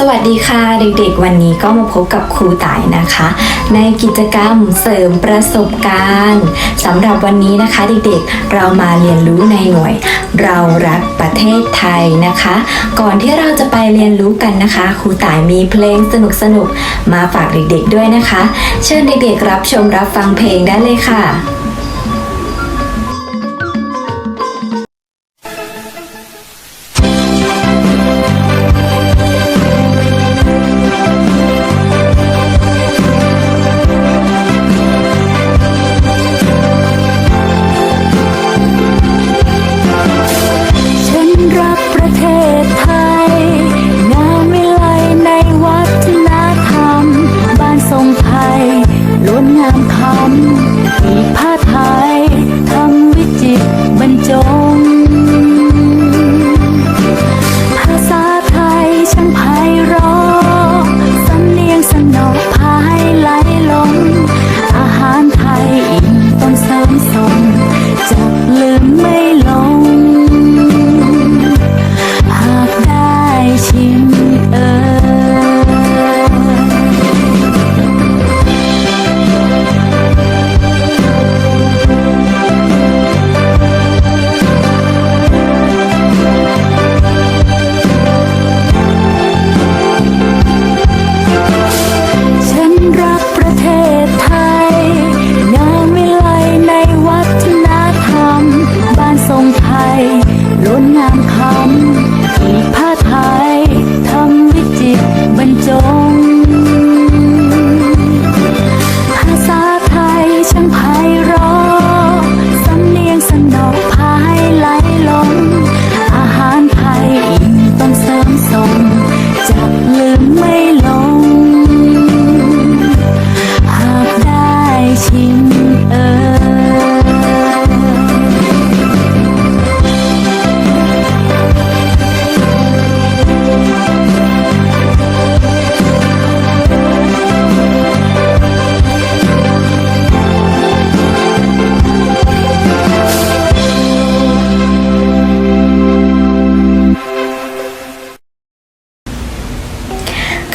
สวัสดีค่ะเด็กๆ วันนี้ก็มาพบกับครูต่ายนะคะ ในกิจกรรมเสริมประสบการณ์สำหรับวันนี้นะคะเด็กๆเรามาเรียนรู้ในหน่วย เรารักประเทศไทยนะคะ ก่อนที่เราจะไปเรียนรู้กันนะคะ ครูต่ายมีเพลงสนุกๆมาฝากเด็กๆด้วยนะคะ เชิญเด็กๆรับชมรับฟังเพลงได้เลยค่ะ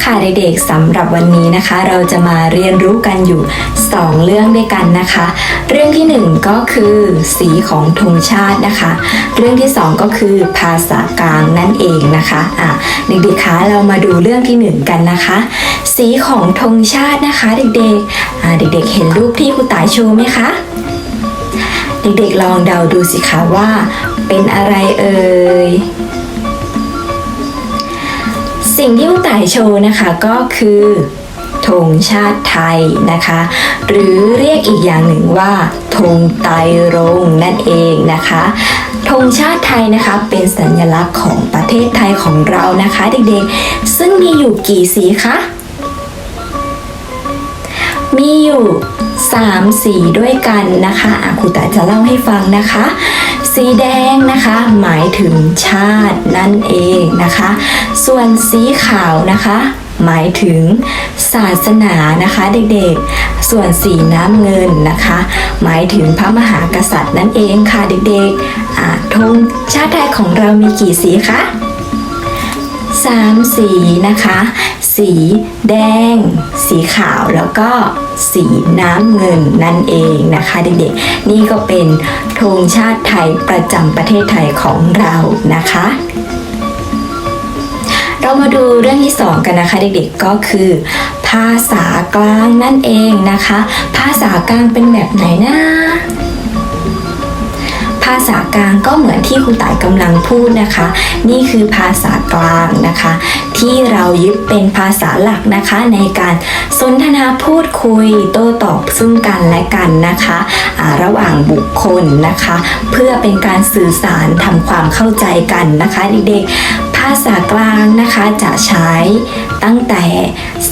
ค่ะเด็กๆสำหรับวันนี้นะคะ เราจะมาเรียนรู้กันอยู่ 2 เรื่องด้วยกันนะคะ เรื่องที่ 1 ก็คือสีของธงชาตินะคะ เรื่องที่ 2 ก็คือภาษากลางนั่นเองนะคะอะเด็กๆคะเรามาดูเรื่องที่ 1 กันนะคะ สีของธงชาตินะคะ เด็กๆอะเด็กๆ เห็นรูปที่ครูตายโชว์ไหมคะเด็กๆลองเดาดูสิคะว่า เป็นอะไรเอ่ย สิ่งที่ผู้ต่ายโชว์นะคะก็คือธงชาติไทยนะคะ หรือเรียกอีกอย่างหนึ่งว่าธงไตรรงนั่นเองนะคะธงชาติไทยนะคะเป็นสัญลักษณ์ของประเทศไทยของเรานะคะ เด็กๆ ซึ่งมีอยู่กี่สีคะมีอยู่ 3 สีด้วยกันนะคะอะครูตาจะเล่าให้ฟังนะคะ สีแดงนะคะ หมายถึงชาตินั่นเองนะคะ ส่วนสีขาวนะคะ หมายถึงศาสนานะคะเด็กๆ ส่วนสีน้ำเงินนะคะ หมายถึงพระมหากษัตริย์นั่นเองค่ะเด็กๆธงชาติไทยของเรามีกี่สีคะสามสีนะคะ สีแดง สีขาวแล้วก็ สีน้ำเงินนั่นเองนะคะเด็กๆ นี่ก็เป็นธงชาติไทยประจำประเทศไทยของเรานะคะ เรามาดูเรื่องที่สองกันนะคะเด็กๆก็คือภาษากลางนั่นเองนะคะ ภาษากลางเป็นแบบไหนนะ ภาษากลางก็เหมือนที่ครูต่ายกำลังพูดนะคะ นี่คือภาษากลางนะคะ ที่เรายึดเป็นภาษาหลักนะคะในการสนทนาพูดคุยโต้ตอบซึ่งกันและกันนะคะะระหว่างบุคคลนะคะ เพื่อเป็นการสื่อสารทำความเข้าใจกันนะคะเด็กๆ ภาษากลางนะคะจะใช้ตั้งแต่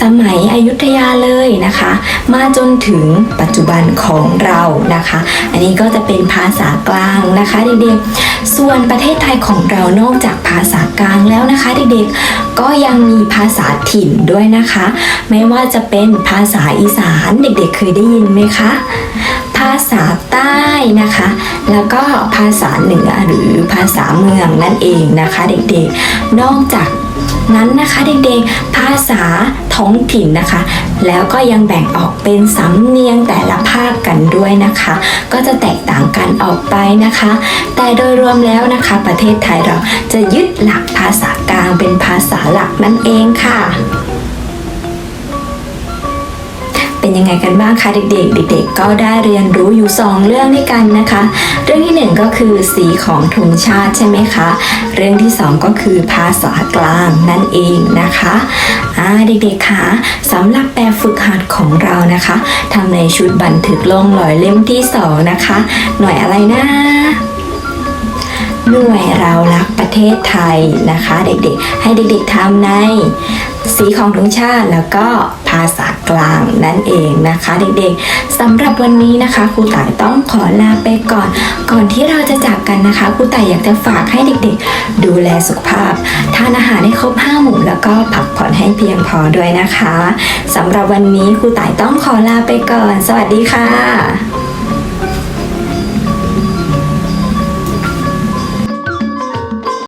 สมัยอยุธยาเลยนะคะ มาจนถึงปัจจุบันของเรานะคะ อันนี้ก็จะเป็นภาษากลางนะคะเด็กๆ ส่วนประเทศไทยของเรานอกจากภาษากลางแล้วนะคะเด็กๆ ก็ยังมีภาษาถิ่นด้วยนะคะ ไม่ว่าจะเป็นภาษาอีสานเด็กๆ เคยได้ยินไหมคะาษาใต้นะคะ แล้วก็ภาษาเหนือหรือภาษาเมืองนั่นเองนะคะเด็กๆ นอกจากนั้นนะคะเด็กๆ ภาษาท้องถิ่นนะคะ แล้วก็ยังแบ่งออกเป็นสำเนียงแต่ละภาคกันด้วยนะคะ ก็จะแตกต่างกันออกไปนะคะ แต่โดยรวมแล้วนะคะ ประเทศไทยเราจะยึดหลักภาษากลางเป็นภาษาหลักนั่นเองค่ะ เป็นยังไงกันบ้างคะเด็กๆ เด็กๆ ก็ได้เรียนรู้อยู่ 2 เรื่องด้วยกันนะคะ เรื่องที่ 1 ก็คือสีของธงชาติใช่ไหมคะ เรื่องที่ 2 ก็คือภาษากลางนั่นเองนะคะอ่าเด็กๆคะสำหรับแบบฝึกหัดของเรานะคะทำในชุดบันทึกลงรอยเล่มที่ 2 นะคะ หน่วยอะไรนะหน่วยเรารักประเทศไทยนะคะ เด็กๆ ให้เด็กๆทำในสีของธงชาติแล้วก็ภาษา กลางนั่นเองนะคะเด็กๆสำหรับวันนี้นะคะครูต่ายต้องขอลาไปก่อน ก่อนที่เราจะจากกันนะคะครูต่ายอยากจะฝากให้เด็กๆ ดูแลสุขภาพ ทานอาหารให้ครบห้าหมู่แล้วก็พักผ่อนให้เพียงพอด้วยนะคะสำหรับวันนี้ครูต่ายต้องขอลาไปก่อน สวัสดีค่ะ